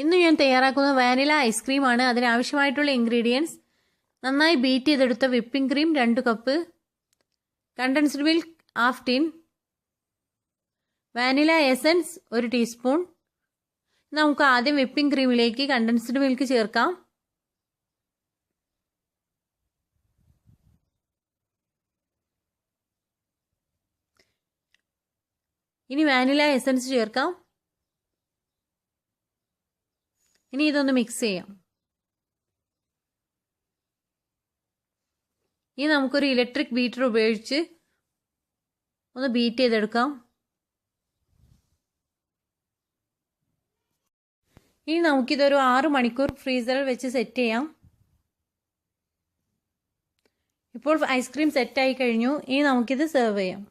ഇന്ന് ഞാൻ തയ്യാറാക്കുന്ന വാനില ഐസ്ക്രീമാണ് അതിനാവശ്യമായിട്ടുള്ള ഇൻഗ്രീഡിയൻസ് നന്നായി ബീറ്റ് ചെയ്തെടുത്ത വിപ്പിംഗ് ക്രീം രണ്ട് cup condensed milk half tin vanilla essence ഒരു ടീസ്പൂൺ നമുക്ക് ആദ്യം വിപ്പിംഗ് ക്രീമിലേക്ക് കണ്ടൻസ്ഡ് മിൽക്ക് ചേർക്കാം. ഇനി വാനില എസൻസ് ചേർക്കാം. ഇനി ഇതൊന്ന് മിക്സ് ചെയ്യാം. ഇനി നമുക്കൊരു ഇലക്ട്രിക് ബീറ്റർ ഉപയോഗിച്ച് ഒന്ന് ബീറ്റ് ചെയ്തെടുക്കാം. ഇനി നമുക്കിതൊരു ആറ് മണിക്കൂർ ഫ്രീസറിൽ വെച്ച് സെറ്റ് ചെയ്യാം. ഇപ്പോൾ ഐസ്ക്രീം സെറ്റായി കഴിഞ്ഞു. ഇനി നമുക്കിത് സെർവ് ചെയ്യാം.